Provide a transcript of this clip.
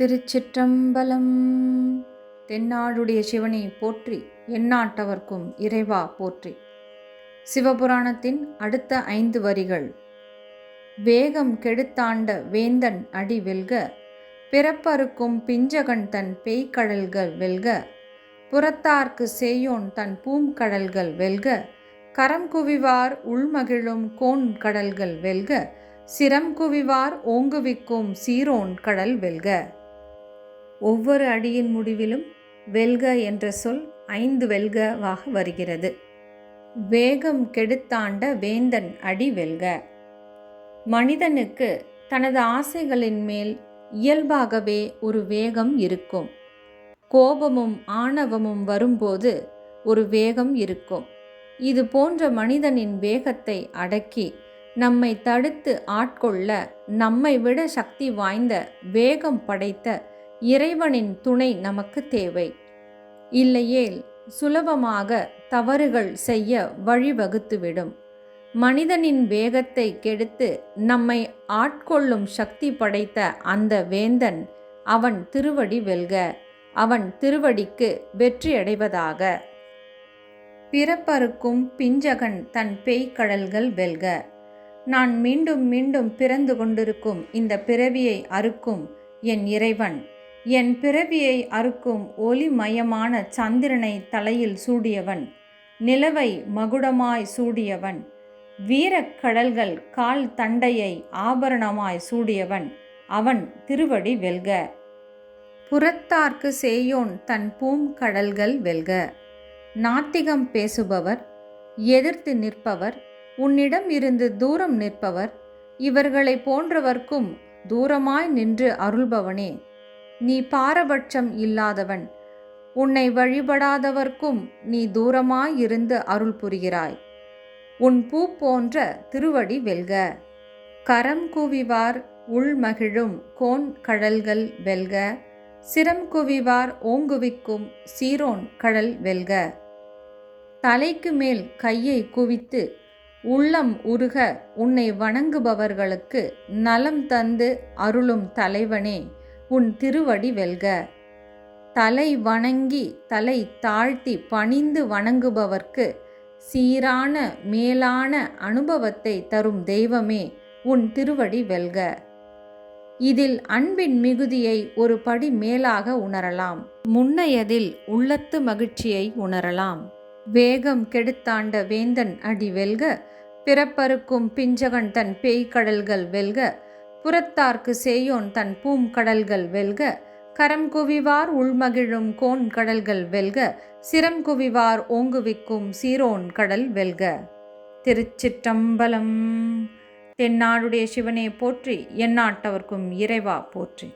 திருச்சிற்றம்பலம். தென்னாடுடைய சிவனை போற்றி எந்நாட்டவர்க்கும் இறைவா போற்றி. சிவபுராணத்தின் அடுத்த ஐந்து வரிகள். வேகம் கெடுத்தாண்ட வேந்தன் அடி வெல்க பிறப்பறுக்கும் பிஞ்சகன் தன் பேய்க்கடல்கள் வெல்க புறத்தார்க்கு சேயோன் தன் பூம்கடல்கள் வெல்க கரம் குவிவார் உள்மகிழும் கோன் கடல்கள் வெல்க சிரம் குவிவார் ஓங்குவிக்கும் சீரோன் கடல் வெல்க. ஒவ்வொரு அடியின் முடிவிலும் வெல்க என்ற சொல் ஐந்து வெல்கவாக வருகிறது. வேகம் கெடுத்தாண்ட வேந்தன் அடி வெல்க. மனிதனுக்கு தனது ஆசைகளின் மேல் இயல்பாகவே ஒரு வேகம் இருக்கும். கோபமும் ஆணவமும் வரும்போது ஒரு வேகம் இருக்கும். இது போன்ற மனிதனின் வேகத்தை அடக்கி நம்மை தடுத்து ஆட்கொள்ள நம்மை விட சக்தி வாய்ந்த வேகம் படைத்த இறைவனின் துணை நமக்கு தேவை. இல்லையேல் சுலபமாக தவறுகள் செய்ய வழிவகுத்துவிடும். மனிதனின் வேகத்தை கெடுத்து நம்மை ஆட்கொள்ளும் சக்தி படைத்த அந்த வேந்தன் அவன் திருவடி வெல்க அவன் திருவடிக்கு வெற்றியடைவதாக பிறப்பறுக்கும் பிஞ்சகன் தன் பேய்க்கடல்கள் வெல்க நான் மீண்டும் மீண்டும் பிறந்து கொண்டிருக்கும் இந்த பிறவியை அறுக்கும் என் இறைவன். என் பிறவியை அறுக்கும் ஒளிமயமான சந்திரனை தலையில் சூடியவன் நிலவை மகுடமாய் சூடியவன் வீரக்கடல்கள் கால் தண்டையை ஆபரணமாய் சூடியவன் அவன் திருவடி வெல்க. புறத்தார்க்கு சேயோன் தன் பூம் கடல்கள் வெல்க. நாத்திகம் பேசுபவர் எதிர்த்து நிற்பவர் உன்னிடம் இருந்து தூரம் நிற்பவர் இவர்களை போன்றவர்க்கும் தூரமாய் நின்று அருள்பவனே. நீ பாரபட்சம் இல்லாதவன். உன்னை வழிபடாதவர்க்கும் நீ தூரமாயிருந்து அருள் புரிகிறாய். உன் பூ போன்ற திருவடி வெல்க. கரம் குவிவார் உள்மகிழும் கோன் கடல்கள் வெல்க. சிரம் குவிவார் ஓங்குவிக்கும் சீரோன் கடல் வெல்க. தலைக்கு மேல் கையை குவித்து உள்ளம் உருக உன்னை வணங்குபவர்களுக்கு நலம் தந்து அருளும் தலைவனே. உன் திருவடி வெல்க. தலை வணங்கி தலை தாழ்த்தி பணிந்து வணங்குபவர்க்கு சீரான மேலான அனுபவத்தை தரும் தெய்வமே உன் திருவடி வெல்க. இதில் அன்பின் மிகுதியை ஒரு படி மேலாக உணரலாம். முன்னையதில் உள்ளத்து மகிழ்ச்சியை உணரலாம். வேகம் கெடுத்தாண்ட வேந்தன் அடி வெல்க. பிறப்பருக்கும் பிஞ்சகன் தன் பேய்க்கடல்கள் வெல்க. புறத்தார்க்கு சேயோன் தன் பூம் கடல்கள் வெல்க கரம் குவிவார் உள்மகிழும் கோன் கடல்கள் வெல்க சிரம் குவிவார் ஓங்குவிக்கும் சீரோன் கடல் வெல்க. திருச்சிற்றம்பலம். தென்னாடுடைய சிவனே போற்றி எந்நாட்டவர்க்கும் இறைவா போற்றி.